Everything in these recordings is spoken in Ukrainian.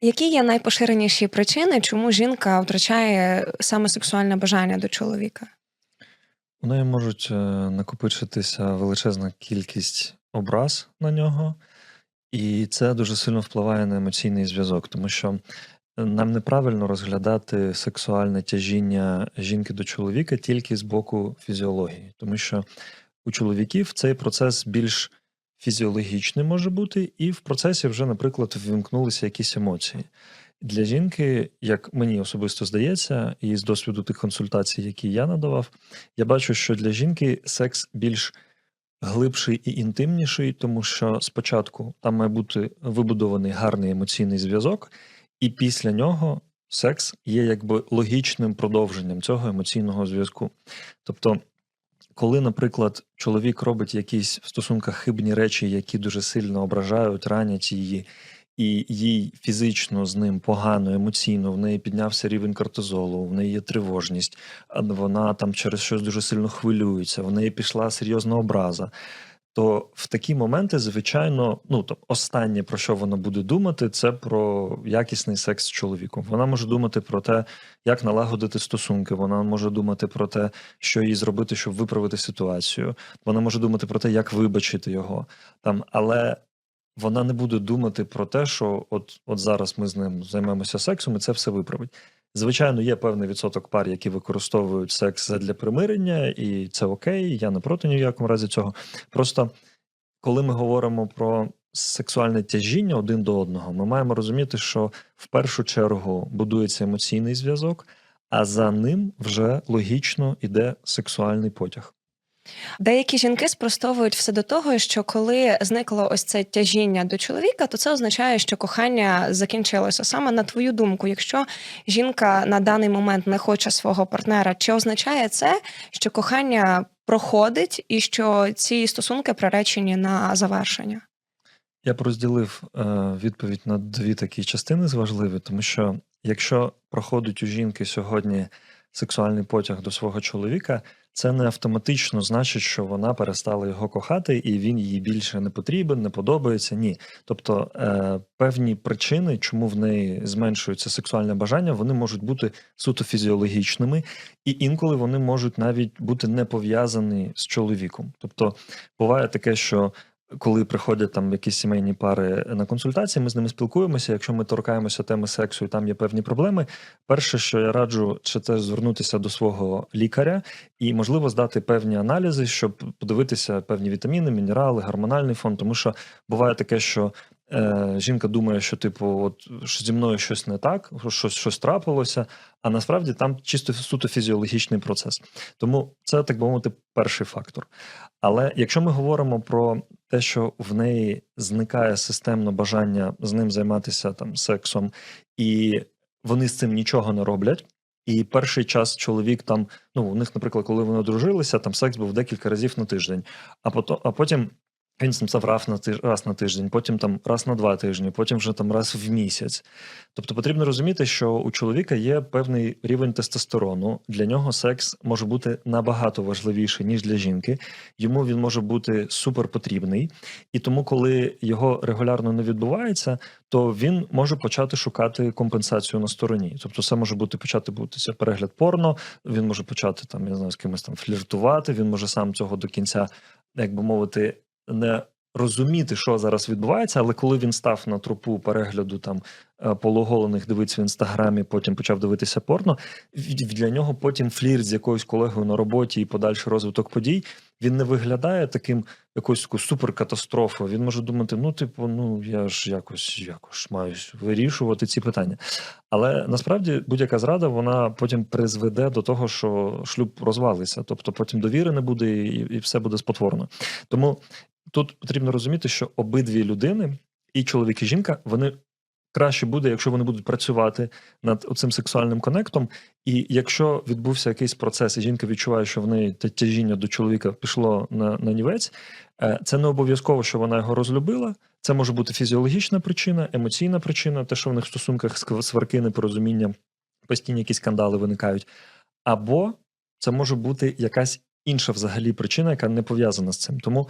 Які є найпоширеніші причини, чому жінка втрачає саме сексуальне бажання до чоловіка? У неї можуть, е, накопичитися величезна кількість образ на нього, і це дуже сильно впливає на емоційний зв'язок, тому що, е, нам неправильно розглядати сексуальне тяжіння жінки до чоловіка тільки з боку фізіології, тому що у чоловіків цей процес більш фізіологічний може бути, і в процесі вже, наприклад, ввімкнулися якісь емоції. Для жінки, як мені особисто здається, і з досвіду тих консультацій, які я надавав, я бачу, що для жінки секс більш глибший і інтимніший, тому що спочатку там має бути вибудований гарний емоційний зв'язок, і після нього секс є якби логічним продовженням цього емоційного зв'язку. Тобто, коли, наприклад, чоловік робить якісь в стосунках хибні речі, які дуже сильно ображають, ранять її, і їй фізично з ним погано, емоційно, в неї піднявся рівень кортизолу, в неї є тривожність, вона там через щось дуже сильно хвилюється, в неї пішла серйозна образа. То в такі моменти, звичайно, ну то останнє про що вона буде думати, це про якісний секс з чоловіком. Вона може думати про те, як налагодити стосунки. Вона може думати про те, що їй зробити, щоб виправити ситуацію. Вона може думати про те, як вибачити його там, але вона не буде думати про те, що от, от зараз ми з ним займемося сексом, і це все виправить. Звичайно, є певний відсоток пар, які використовують секс для примирення, і це окей. Я не проти ні в якому разі цього. Просто коли ми говоримо про сексуальне тяжіння один до одного, ми маємо розуміти, що в першу чергу будується емоційний зв'язок, а за ним вже логічно йде сексуальний потяг. Деякі жінки спростовують все до того, що коли зникло ось це тяжіння до чоловіка, то це означає, що кохання закінчилося. Саме на твою думку, якщо жінка на даний момент не хоче свого партнера, чи означає це, що кохання проходить і що ці стосунки приречені на завершення? Я б розділив е, відповідь на дві такі частини зважливі, тому що якщо проходить у жінки сьогодні сексуальний потяг до свого чоловіка, це не автоматично значить, що вона перестала його кохати, і він їй більше не потрібен, не подобається. Ні. Тобто е, певні причини, чому в неї зменшується сексуальне бажання, вони можуть бути суто фізіологічними, і інколи вони можуть навіть бути не пов'язані з чоловіком. Тобто буває таке, що коли приходять там якісь сімейні пари на консультації, ми з ними спілкуємося. Якщо ми торкаємося теми сексу і там є певні проблеми, перше, що я раджу, це звернутися до свого лікаря і, можливо, здати певні аналізи, щоб подивитися певні вітаміни, мінерали, гормональний фон. Тому що буває таке, що е, жінка думає, що типу, от що зі мною щось не так, щось щось трапилося, а насправді там чисто суто фізіологічний процес. Тому це так би мовити перший фактор. Але якщо ми говоримо про те, що в неї зникає системно бажання з ним займатися там сексом, і вони з цим нічого не роблять. І перший час чоловік там, ну у них, наприклад, коли вони одружилися, там секс був декілька разів на тиждень, а потім, а потім він став раз на тиж, раз на тиждень, потім там раз на два тижні, потім вже там раз в місяць. Тобто потрібно розуміти, що у чоловіка є певний рівень тестостерону. Для нього секс може бути набагато важливіший, ніж для жінки. Йому він може бути супер потрібний, і тому, коли його регулярно не відбувається, то він може почати шукати компенсацію на стороні. Тобто, це може бути почати бути перегляд порно. Він може почати там, я не знаю, з кимось там фліртувати. Він може сам цього до кінця, як би мовити не розуміти, що зараз відбувається, але коли він став на трупу перегляду там е, полуголених дивиться в інстаграмі, потім почав дивитися порно. Для нього потім флірт з якоюсь колегою на роботі і подальший розвиток подій. Він не виглядає таким якоюсь такою суперкатастрофою. Він може думати: ну, типу, ну я ж якось якось маю вирішувати ці питання. Але насправді будь-яка зрада вона потім призведе до того, що шлюб розвалиться, тобто потім довіри не буде, і, і все буде спотворено. Тому тут потрібно розуміти, що обидві людини, і чоловік, і жінка, вони краще буде, якщо вони будуть працювати над цим сексуальним конектом. І якщо відбувся якийсь процес, і жінка відчуває, що в неї тяжіння до чоловіка пішло на на нівець, е, це не обов'язково, що вона його розлюбила. Це може бути фізіологічна причина, емоційна причина, те, що в них в стосунках сварки, непорозуміння, постійні якісь скандали виникають. Або це може бути якась інша взагалі причина, яка не пов'язана з цим. Тому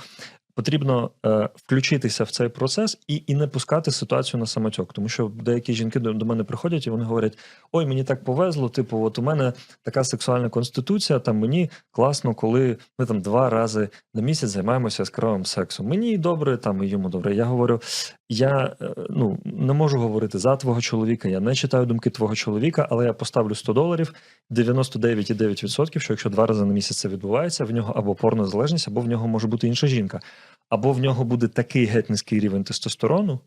потрібно е, включитися в цей процес і, і не пускати ситуацію на самотьок. Тому що деякі жінки до, до мене приходять і вони говорять: ой, мені так повезло. Типу, от у мене така сексуальна конституція. Там мені класно, коли ми там два рази на місяць займаємося яскравим сексом. Мені добре, там і йому добре. Я говорю, я е, ну не можу говорити за твого чоловіка. Я не читаю думки твого чоловіка, але я поставлю 100 доларів, 99,9%, що якщо два рази на місяць це відбувається, в нього або порнозалежність, або в нього може бути інша жінка, або в нього буде такий геть низький рівень тестостерону,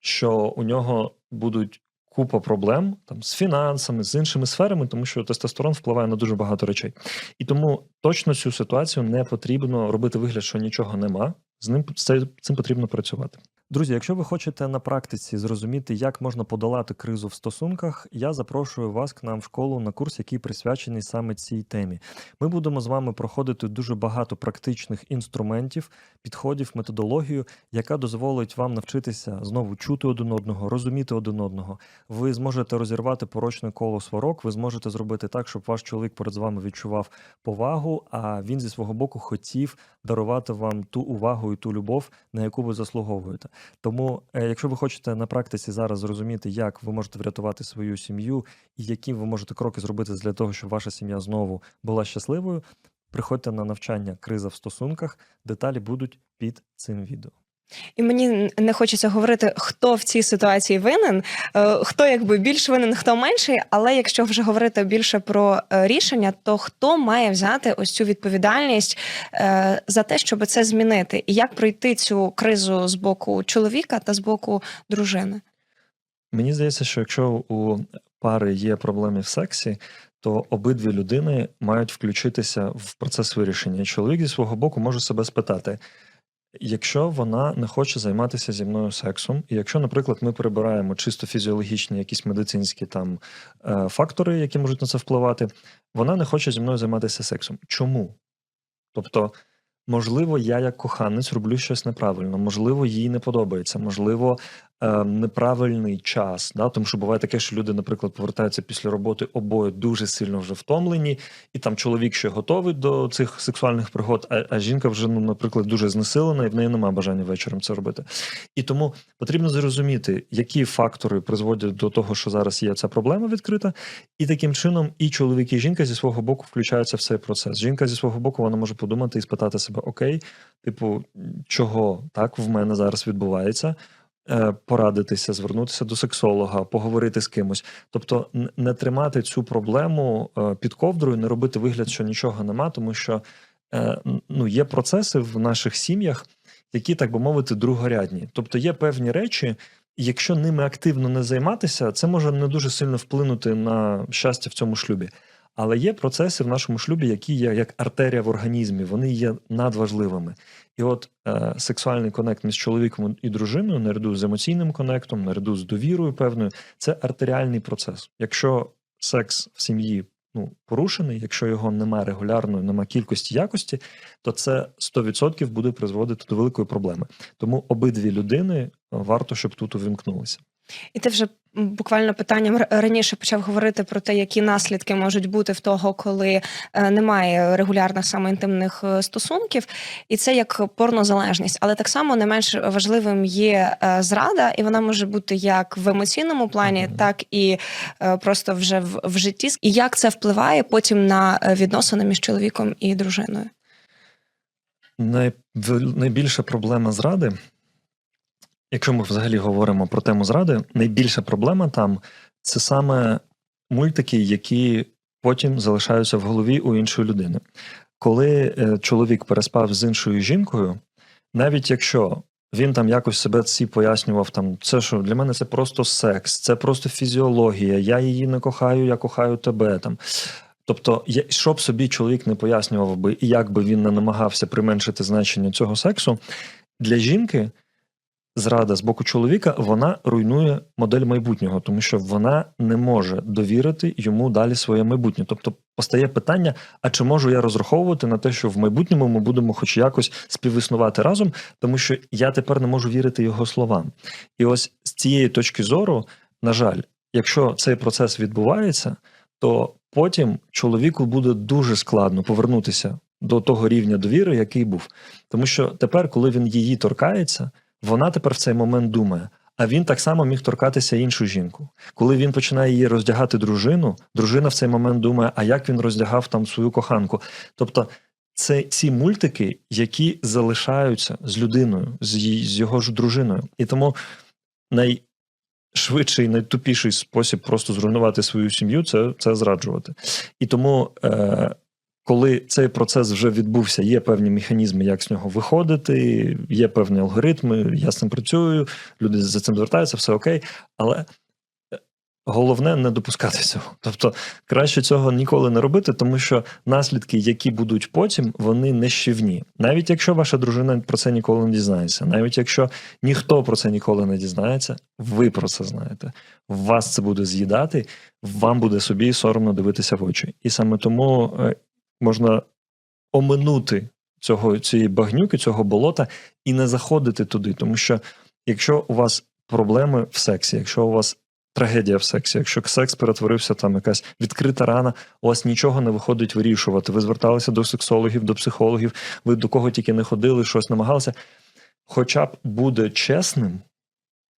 що у нього будуть купа проблем там з фінансами, з іншими сферами, тому що тестостерон впливає на дуже багато речей. І тому точно цю ситуацію не потрібно робити вигляд, що нічого нема. З ним з цим потрібно працювати. Друзі, якщо ви хочете на практиці зрозуміти, як можна подолати кризу в стосунках, я запрошую вас к нам в школу на курс, який присвячений саме цій темі. Ми будемо з вами проходити дуже багато практичних інструментів, підходів, методологію, яка дозволить вам навчитися знову чути один одного, розуміти один одного. Ви зможете розірвати порочне коло сварок, ви зможете зробити так, щоб ваш чоловік перед вами відчував повагу, а він зі свого боку хотів дарувати вам ту увагу і ту любов, на яку ви заслуговуєте. Тому, е, якщо ви хочете на практиці зараз зрозуміти, як ви можете врятувати свою сім'ю і які ви можете кроки зробити для того, щоб ваша сім'я знову була щасливою, приходьте на навчання Криза в стосунках. Деталі будуть під цим відео. І мені не хочеться говорити, хто в цій ситуації винен, е, хто якби більш винен, хто менший. Але якщо вже говорити більше про е, рішення, то хто має взяти ось цю відповідальність е, за те, щоб це змінити, і як пройти цю кризу з боку чоловіка та з боку дружини? Мені здається, що якщо у пари є проблеми в сексі, то обидві людини мають включитися в процес вирішення. Чоловік зі свого боку може себе спитати. Якщо вона не хоче займатися зі мною сексом, і якщо, наприклад, ми прибираємо чисто фізіологічні якісь медицинські там е, фактори, які можуть на це впливати, вона не хоче зі мною займатися сексом. Чому? Тобто, можливо, я як коханець роблю щось неправильно, можливо, їй не подобається, можливо, неправильний час. Да? Тому що буває таке, що люди, наприклад, повертаються після роботи обоє дуже сильно вже втомлені, і там чоловік ще готовий до цих сексуальних пригод, а, а жінка вже, ну, наприклад, дуже знесилена, і в неї немає бажання вечором це робити. І тому потрібно зрозуміти, які фактори призводять до того, що зараз є ця проблема відкрита, і таким чином і чоловік, і жінка зі свого боку включаються в цей процес. Жінка зі свого боку вона може подумати і спитати себе: Окей, типу, чого так в мене зараз відбувається? Е, Порадитися, звернутися до сексолога, поговорити з кимось, тобто не тримати цю проблему е, під ковдрою, не робити вигляд, що нічого нема, тому що е, ну, є процеси в наших сім'ях, які, так би мовити, другорядні. Тобто є певні речі, якщо ними активно не займатися, це може не дуже сильно вплинути на щастя в цьому шлюбі. Але є процеси в нашому шлюбі, які є як артерія в організмі, вони є надважливими. І от е, сексуальний конект між чоловіком і дружиною, наряду з емоційним конектом, наряду з довірою певною, це артеріальний процес. Якщо секс в сім'ї ну, порушений, якщо його немає регулярно, немає кількості якості, то це 100% буде призводити до великої проблеми. Тому обидві людини е, варто, щоб тут увімкнулися. І ти вже буквально питанням раніше почав говорити про те, які наслідки можуть бути в того, коли е, немає регулярних саме інтимних е, стосунків, і це як порнозалежність. Але так само не менш важливим є е, зрада, і вона може бути як в емоційному плані, так і просто вже в, в житті. І як це впливає потім на відносини між чоловіком і дружиною? Найбільша проблема зради, якщо ми взагалі говоримо про тему зради, найбільша проблема там це саме мультики, які потім залишаються в голові у іншої людини. Коли е, чоловік переспав з іншою жінкою, навіть якщо він там якось себе всі пояснював, там це що для мене це просто секс, це просто фізіологія, я її не кохаю, я кохаю тебе там. Тобто, що б собі чоловік не пояснював би, і як би він не намагався применшити значення цього сексу, для жінки зрада з боку чоловіка вона руйнує модель майбутнього, тому що вона не може довірити йому далі своє майбутнє. Тобто постає питання: а чи можу я розраховувати на те, що в майбутньому ми будемо хоч якось співіснувати разом, тому що я тепер не можу вірити його словам. І ось з цієї точки зору, на жаль, якщо цей процес відбувається, то потім чоловіку буде дуже складно повернутися до того рівня довіри, який був. Тому що тепер, коли він її торкається, вона тепер в цей момент думає. А він так само міг торкатися іншу жінку. Коли він починає її роздягати дружину, дружина в цей момент думає, а як він роздягав там свою коханку. Тобто, це ці мультики, які залишаються з людиною, з, її, з його ж дружиною. І тому найшвидший, найтупіший спосіб просто зруйнувати свою сім'ю це, це зраджувати. І тому, е, коли цей процес вже відбувся, є певні механізми, як з нього виходити, є певні алгоритми, я з цим працюю, люди за цим звертаються, все окей. Але е, головне не допускати цього. Тобто краще цього ніколи не робити, тому що наслідки, які будуть потім, вони нищівні. Навіть якщо ваша дружина про це ніколи не дізнається, навіть якщо ніхто про це ніколи не дізнається, ви про це знаєте. Вас це буде з'їдати, вам буде собі соромно дивитися в очі. І саме тому е, можна оминути цього цієї багнюки, цього болота і не заходити туди. Тому що якщо у вас проблеми в сексі, якщо у вас трагедія в сексі, якщо секс перетворився там якась відкрита рана, у вас нічого не виходить вирішувати. Ви зверталися до сексологів, до психологів, ви до кого тільки не ходили, щось намагалися. Хоча б буде чесним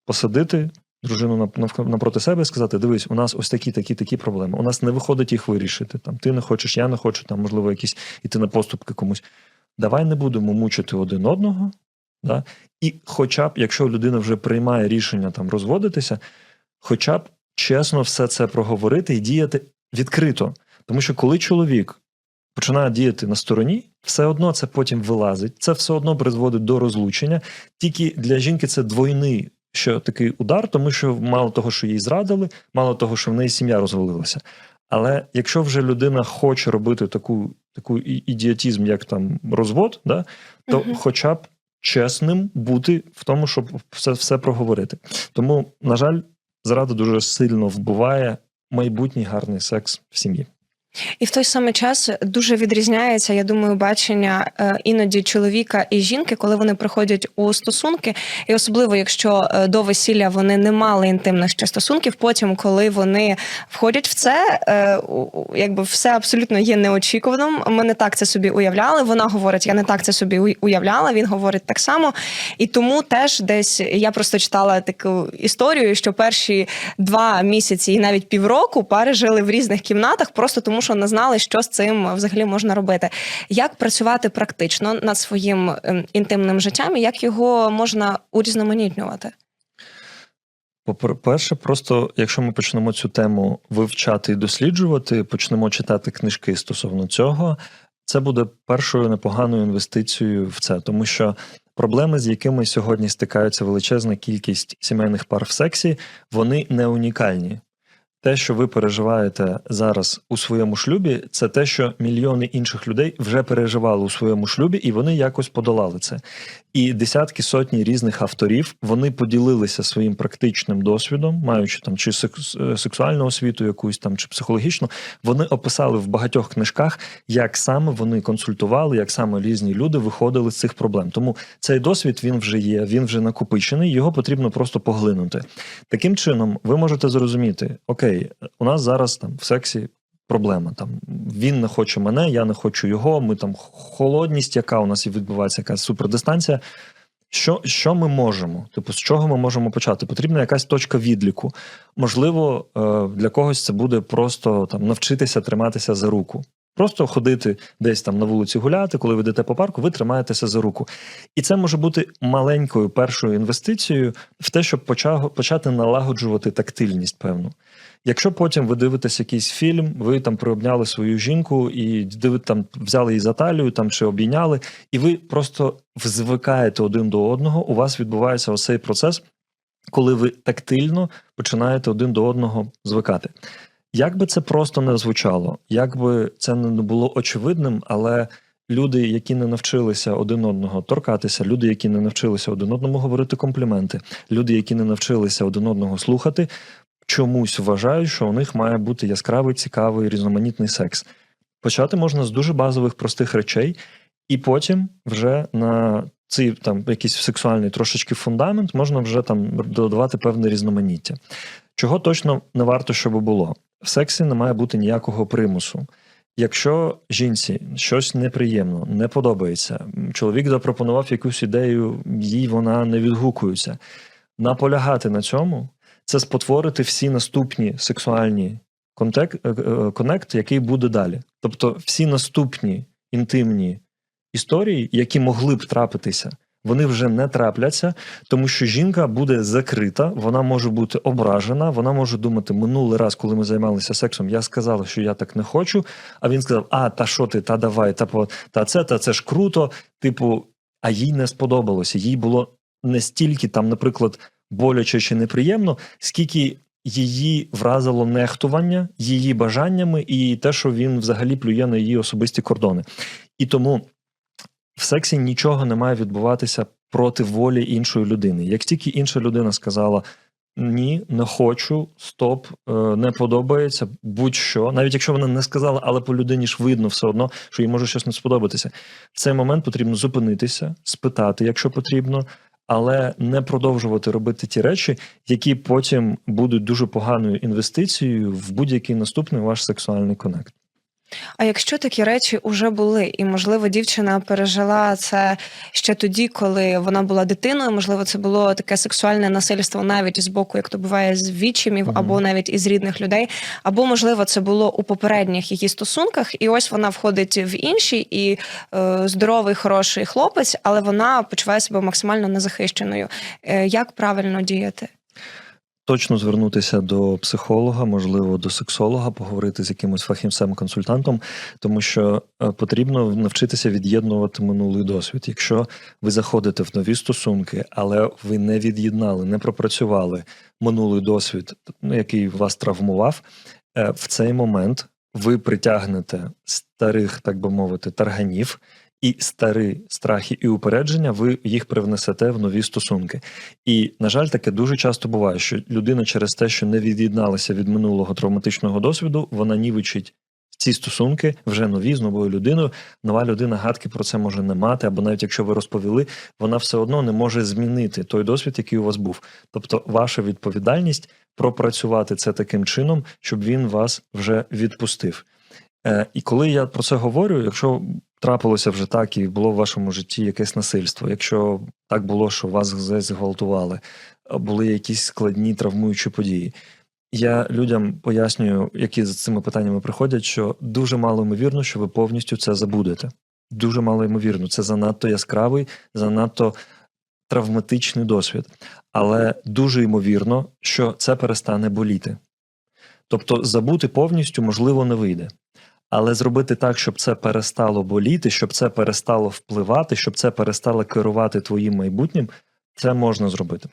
посадити дружину напроти себе і сказати: дивись, у нас ось такі, такі, такі проблеми. У нас не виходить їх вирішити. Там ти не хочеш, я не хочу, там, можливо, якісь іти на поступки комусь. Давай не будемо мучити один одного. Да? І хоча б, якщо людина вже приймає рішення там розводитися, хоча б чесно все це проговорити і діяти відкрито. Тому що коли чоловік починає діяти на стороні, все одно це потім вилазить, це все одно призводить до розлучення. Тільки для жінки це двойний що такий удар, тому що мало того, що її зрадили, мало того, що в неї сім'я розвалилася. Але якщо вже людина хоче робити таку, таку ідіотізм, як там розвод, да, то Мгм. хоча б чесним бути в тому, щоб все, все проговорити. Тому, на жаль, зрада дуже сильно вбиває майбутній гарний секс в сім'ї. І в той самий час дуже відрізняється, я думаю, бачення е, іноді чоловіка і жінки, коли вони приходять у стосунки, і особливо якщо е, до весілля вони не мали інтимних ще стосунків. Потім, коли вони входять в це, е, якби все абсолютно є неочікуваним. Ми не так це собі уявляли. Вона говорить, я не так це собі уявляла. Він говорить так само. І тому теж десь я просто читала таку історію, що перші два місяці і навіть півроку пари жили в різних кімнатах, просто тому що не знали, що з цим взагалі можна робити. Як працювати практично над своїм ем, інтимним життям, і як його можна урізноманітнювати? По-перше, просто якщо ми почнемо цю тему вивчати і досліджувати, почнемо читати книжки стосовно цього, це буде першою непоганою інвестицією в це, тому що проблеми, з якими сьогодні стикаються величезна кількість сімейних пар в сексі, вони не унікальні. Те, що ви переживаєте зараз у своєму шлюбі, це те, що мільйони інших людей вже переживали у своєму шлюбі, і вони якось подолали це. І десятки сотні різних авторів вони поділилися своїм практичним досвідом, маючи там чи е, сексуальну освіту, якусь там чи психологічну. Вони описали в багатьох книжках, як саме вони консультували, як саме різні люди виходили з цих проблем. Тому цей досвід він вже є, він вже накопичений. Його потрібно просто поглинути. Таким чином, ви можете зрозуміти: окей, у нас зараз там в сексі. Проблема там він не хоче мене, я не хочу його. Ми там холодність, яка у нас і відбувається, якась супердистанція. Що, що ми можемо? Типу, з чого ми можемо почати? Потрібна якась точка відліку. Можливо, е, для когось це буде просто там навчитися триматися за руку. Просто ходити десь там на вулиці гуляти, коли ви йдете по парку, ви тримаєтеся за руку. І це може бути маленькою першою інвестицією в те, щоб почати налагоджувати тактильність певну. Якщо потім ви дивитесь якийсь фільм, ви там приобняли свою жінку і там взяли її за талію там чи обійняли, і ви просто звикаєте один до одного, у вас відбувається ось цей процес, коли ви тактильно починаєте один до одного звикати. Як би це просто не звучало, як би це не було очевидним, але люди, які не навчилися один одного торкатися, люди, які не навчилися один одному говорити компліменти, люди, які не навчилися один одного слухати, чомусь вважають, що у них має бути яскравий, цікавий, різноманітний секс. Почати можна з дуже базових простих речей, і потім вже на цей там якийсь сексуальний трошечки фундамент можна вже там додавати певне різноманіття. Чого точно не варто, щоб було. В сексі не має бути ніякого примусу. Якщо жінці щось неприємно, не подобається, чоловік запропонував якусь ідею, їй вона не відгукується. Наполягати на цьому це спотворити всі наступні сексуальні е, е, конект, який буде далі. Тобто, всі наступні інтимні історії, які могли б трапитися, вони вже не трапляться, тому що жінка буде закрита, вона може бути ображена, вона може думати, минулий раз, коли ми займалися сексом, я сказала, що я так не хочу. А він сказав: А, та що ти, та давай, та по та це, та це ж круто. Типу, а їй не сподобалося. Їй було не стільки там, наприклад, боляче чи неприємно, скільки її вразило нехтування її бажаннями і те, що він взагалі плює на її особисті кордони. І тому в сексі нічого не має відбуватися проти волі іншої людини. Як тільки інша людина сказала ні, не хочу, стоп, е, не подобається, будь-що, навіть якщо вона не сказала, але по людині ж видно все одно, що їй може щось не сподобатися. В цей момент потрібно зупинитися, спитати, якщо потрібно. Але не продовжувати робити ті речі, які потім будуть дуже поганою інвестицією в будь-який наступний ваш сексуальний конект. А якщо такі речі вже були, і можливо дівчина пережила це ще тоді, коли вона була дитиною, можливо, це було таке сексуальне насильство навіть з боку, як то буває з відчимів, Мгм. або навіть із рідних людей, або можливо це було у попередніх її стосунках, і ось вона входить в інші і е, здоровий, хороший хлопець, але вона почуває себе максимально незахищеною. Е, як правильно діяти? Точно звернутися до психолога, можливо, до сексолога, поговорити з якимось фахівцем-консультантом, тому що е, потрібно навчитися від'єднувати минулий досвід. Якщо ви заходите в нові стосунки, але ви не від'єднали, не пропрацювали минулий досвід, ну, який вас травмував, е, в цей момент ви притягнете старих, так би мовити, тарганів. І старі страхи і упередження, ви їх привнесете в нові стосунки. І, на жаль, таке дуже часто буває, що людина через те, що не від'єдналася від минулого травматичного досвіду, вона нівичить ці стосунки вже нові з новою людиною. Нова людина гадки про це може не мати, або навіть якщо ви розповіли, вона все одно не може змінити той досвід, який у вас був. Тобто, ваша відповідальність пропрацювати це таким чином, щоб він вас вже відпустив. Е, і коли я про це говорю, якщо трапилося вже так і було в вашому житті якесь насильство, якщо так було, що вас зґвалтували, були якісь складні травмуючі події. Я людям пояснюю, які з цими питаннями приходять, що дуже мало ймовірно, що ви повністю це забудете. Дуже мало ймовірно. Це занадто яскравий, занадто травматичний досвід. Але дуже ймовірно, що це перестане боліти. Тобто, забути повністю можливо не вийде. Але зробити так, щоб це перестало боліти, щоб це перестало впливати, щоб це перестало керувати твоїм майбутнім, це можна зробити.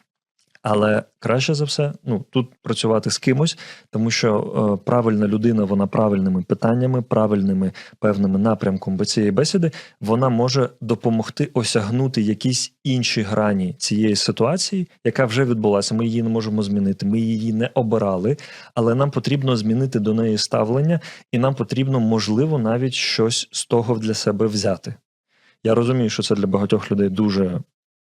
Але краще за все, ну тут працювати з кимось, тому що е, правильна людина, вона правильними питаннями, правильними певними напрямком цієї бесіди, вона може допомогти осягнути якісь інші грані цієї ситуації, яка вже відбулася. Ми її не можемо змінити. Ми її не обирали, але нам потрібно змінити до неї ставлення, і нам потрібно, можливо, навіть щось з того для себе взяти. Я розумію, що це для багатьох людей дуже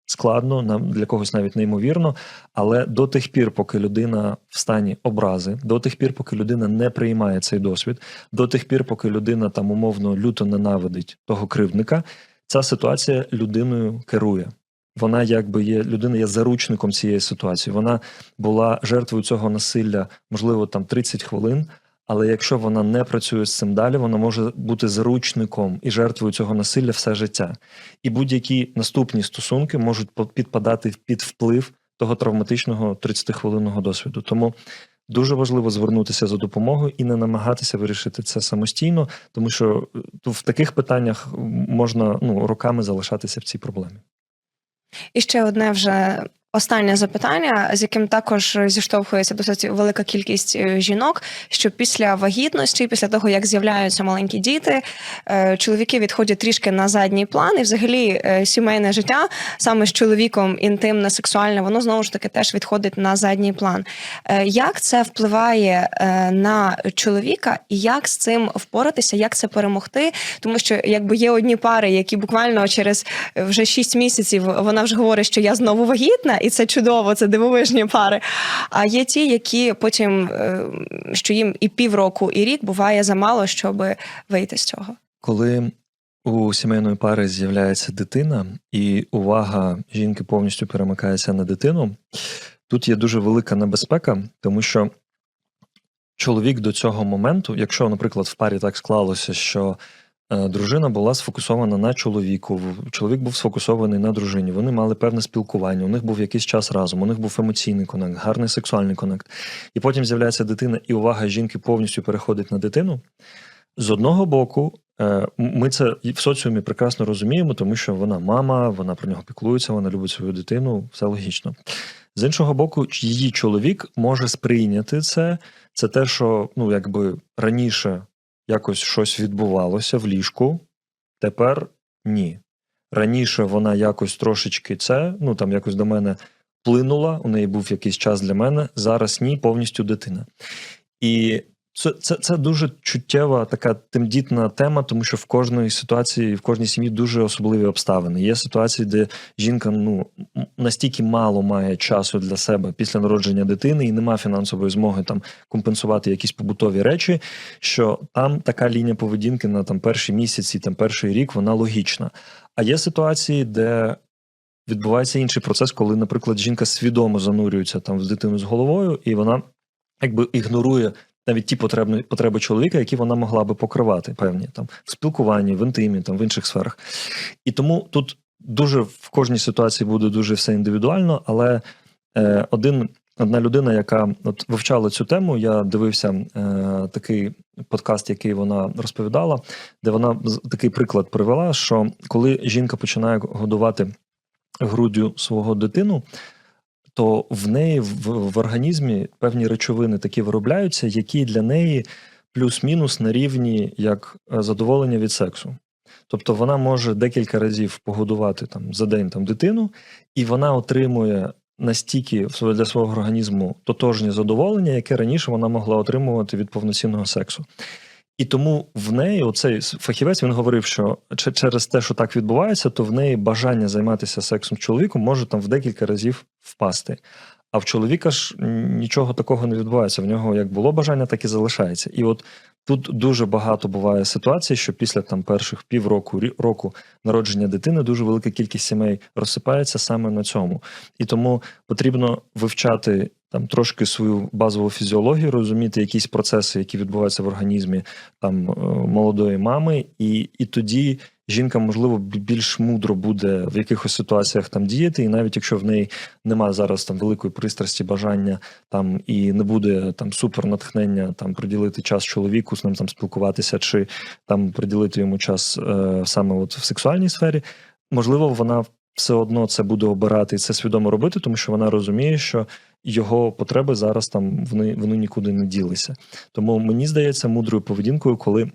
складно, нам для когось навіть неймовірно, але до тих пір, поки людина в стані образи, до тих пір, поки людина не приймає цей досвід, до тих пір, поки людина там умовно люто ненавидить того кривдника, ця ситуація людиною керує. Вона якби є людина є заручником цієї ситуації. Вона була жертвою цього насилля, можливо, там 30 хвилин. Але якщо вона не працює з цим далі, вона може бути заручником і жертвою цього насилля все життя. І будь-які наступні стосунки можуть підпадати під вплив того травматичного 30-хвилинного досвіду. Тому дуже важливо звернутися за допомогою і не намагатися вирішити це самостійно, тому що е, в таких питаннях можна ну роками залишатися в цій проблемі. І ще одне вже останнє запитання, з яким також зіштовхується досить велика кількість е, жінок, що після вагітності, після того як з'являються маленькі діти, е, чоловіки відходять трішки на задній план, і взагалі е, сімейне життя саме з чоловіком інтимне, сексуальне, воно знову ж таки теж відходить на задній план. Як це впливає на чоловіка, і як з цим впоратися, як це перемогти? Тому що якби є одні пари, які буквально через вже 6 місяців вона вже говорить, що я знову вагітна, і це чудово, це дивовижні пари. А є ті, які потім, е, що їм і півроку, і рік буває замало, щоб вийти з цього. Коли у сімейної пари з'являється дитина, і увага жінки повністю перемикається на дитину, тут є дуже велика небезпека, тому що чоловік до цього моменту, якщо, наприклад, в парі так склалося, що дружина була сфокусована на чоловіку, чоловік був сфокусований на дружині, вони мали певне спілкування, у них був якийсь час разом, у них був емоційний конект, гарний сексуальний конект. І потім з'являється дитина, і увага жінки повністю переходить на дитину. З одного боку, е, ми це в соціумі прекрасно розуміємо, тому що вона мама, вона про нього піклується, вона любить свою дитину, все логічно. З іншого боку, її чоловік може сприйняти це. Це те, що ну, якби раніше якось щось відбувалося в ліжку, тепер ні. Раніше вона якось трошечки це, ну там якось до мене плинула, у неї був якийсь час для мене, зараз ні, повністю дитина. І це, це, це дуже чуттєва така тендітна тема, тому що в кожної ситуації, в кожній сім'ї дуже особливі обставини. Є ситуації, де жінка ну настільки мало має часу для себе після народження дитини і нема фінансової змоги там компенсувати якісь побутові речі, що там така лінія поведінки на там перші місяці, там перший рік, вона логічна. А є ситуації, де відбувається інший процес, коли, наприклад, жінка свідомо занурюється там в дитину з головою, і вона якби ігнорує навіть ті потреби, потреби чоловіка, які вона могла би покривати, певні там в спілкуванні, в інтимі, там в інших сферах. І тому тут дуже в кожній ситуації буде дуже все індивідуально, але е, один. Одна людина, яка от вивчала цю тему, я дивився е, такий подкаст, який вона розповідала, де вона такий приклад привела, що коли жінка починає годувати груддю свого дитину, то в неї в, в організмі певні речовини такі виробляються, які для неї плюс-мінус на рівні як е, задоволення від сексу. Тобто вона може декілька разів погодувати там за день там дитину, і вона отримує настільки для свого організму тотожнє задоволення, яке раніше вона могла отримувати від повноцінного сексу. І тому в неї оцей фахівець він говорив, що через те, що так відбувається, то в неї бажання займатися сексом з чоловіком може там в декілька разів впасти. А в чоловіка ж нічого такого не відбувається. В нього як було бажання, так і залишається. І от тут дуже багато буває ситуацій, що після там перших півроку року народження дитини дуже велика кількість сімей розсипається саме на цьому. І тому потрібно вивчати там трошки свою базову фізіологію, розуміти якісь процеси, які відбуваються в організмі там е, молодої мами, і, і тоді жінка, можливо, більш мудро буде в якихось ситуаціях там діяти, і навіть якщо в неї немає зараз там великої пристрасті, бажання там і не буде там супер натхнення там приділити час чоловіку з ним там спілкуватися, чи там приділити йому час е, саме от в сексуальній сфері, можливо, вона все одно це буде обирати і це свідомо робити, тому що вона розуміє, що його потреби зараз там вони, вони нікуди не ділися. Тому мені здається мудрою поведінкою, коли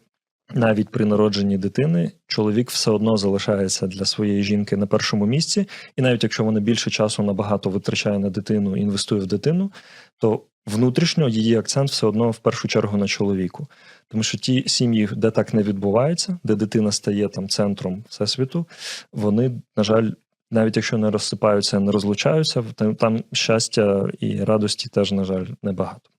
навіть при народженні дитини чоловік все одно залишається для своєї жінки на першому місці, і навіть якщо вона більше часу набагато витрачає на дитину і інвестує в дитину, то внутрішньо її акцент все одно в першу чергу на чоловіку. Тому що ті сім'ї, де так не відбувається, де дитина стає там центром всесвіту, вони, на жаль, навіть якщо не розсипаються, не розлучаються, там, щастя і радості теж, на жаль, небагато.